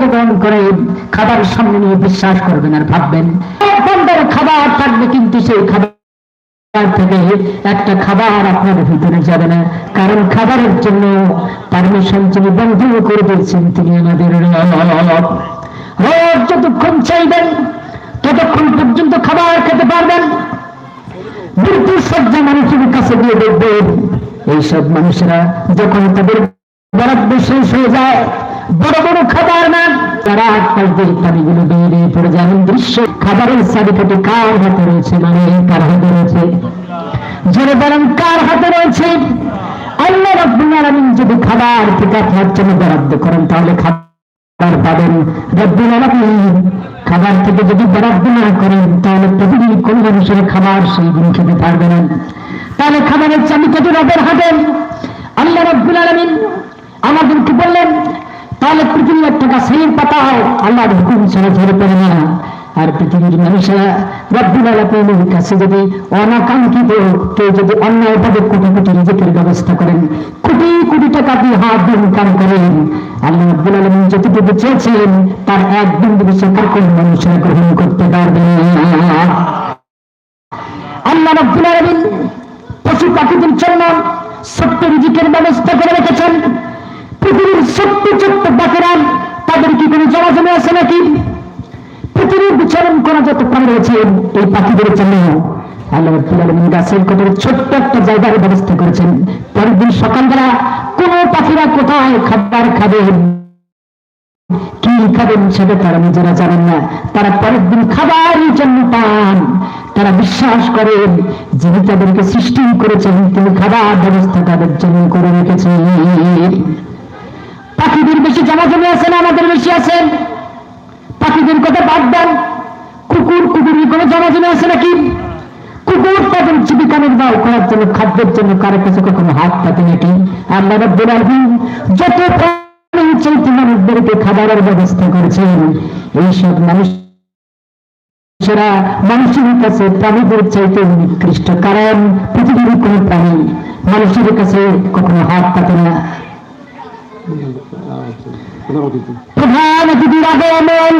থেকে গ্রহণ করে খাবার সামনে নিয়ে বিশ্বাস করবেন আর ভাববেন? খাবার থাকবে কিন্তু সেই খাবার থেকে একটা খাবার আপনার ভিতরে যাবে না। কারণ খাবারের জন্য পারমিশন যিনি বন্ধ করে দিয়েছেন, তিনি আমাদের রোজ যতক্ষণ চাইবেন, ততক্ষণ পর্যন্ত খাবার খেতে পারবেন। মৃত্যু মানুষের কাছে গিয়ে দেখবেন, এইসব মানুষেরা যখন তাদের বরাদ্দ শেষ হয়ে যায় বড় বড় খাবার না তারা দিয়ে পানিগুলো বেরিয়ে পড়ে এমন দৃশ্য খাবারের চারিপাটে কার হাতে রয়েছে মানে কার হাতে রয়েছে? জোরে বলেন, কার হাতে রয়েছে? আল্লাহ রব্বুল যদি খাবার থেকে আপনার জন্য বরাদ্দ করেন, তাহলে খাবার পাবেন। রব্বুল আলামিন খাবার থেকে যদি বরাদ্দ না করেন, তাহলে প্রতিদিন কোন মানুষের খাবার সেই দিন খেতে পারবে না। তাহলে খাবারের চাবি কত রবের হাতে। আল্লাহ রব্বুল আলামিন আমাদেরকে বললেন তাহলে পৃথিবীর একটা গাছের পাতা আল্লাহর হুকুম ছাড়া ঝরে পড়ে না। আর পৃথিবীর মানুষেরা, রব্বুল আলামিনের কাছে যদি অনাকাঙ্ক্ষিত কেউ যদি অন্যায়ভাবে কোটি কোটি রিজিকের ব্যবস্থা করেন, কোটি কোটি টাকা দিয়ে হাত দিয়ে কাম করেন, আল্লাহ রব্বুল আলামিন যতটুকু চেয়েছেন তার এক বিন্দু বিষয়কার কোন মানুষেরা গ্রহণ করতে পারবে আল্লাহ রব্বুল আলামিন পশু পাখিদের জন্য ছোট্ট রিজিকের ব্যবস্থা করে রেখেছেন। পৃথিবীর ছোট্ট ছোট্ট পাখিরা তাদের কি কোনো জমা জমে আছে নাকি? পৃথিবীর বিচরণ করা যত প্রাণ রয়েছে, এই পাখিদের জন্য ছোট্ট একটা জায়গার ব্যবস্থা করেছেন। পরের দিন সকালবেলা কোন পাখিরা কোথায় খাবার খাবে, কি খাবেন সেটা তারা নিজেরা জানেন না। তারা পরের দিন জন্য পান। তারা বিশ্বাস করেন যিনি তাদেরকে সৃষ্টি করেছেন, তিনি খাবার ব্যবস্থা তাদের জন্য করে রেখেছেন। পাখিদের বেশি জমা জমে আছে না আমাদের বেশি আছে পাখিদের কথা বাদ দেন কুকুর কুকুরের জমা জমে আছে নাকি? কুকুর জীবিকা নির্বাহ করার জন্য, খাদ্যের জন্য কারও কাছে কখনো হাত নাকি? আল্লাহ রব্বুল আলামিন যত চলতি মানুষদেরকে খাবারের ব্যবস্থা করেছেন এইসব মানুষ সেরা মানুষের কাছে প্রাণীদের চাইতে নিকৃষ্ট, কারণ পৃথিবীর কোন প্রাণী মানুষের কাছে কখনো হাত পাতে না। প্রধান অতিথির আগমন।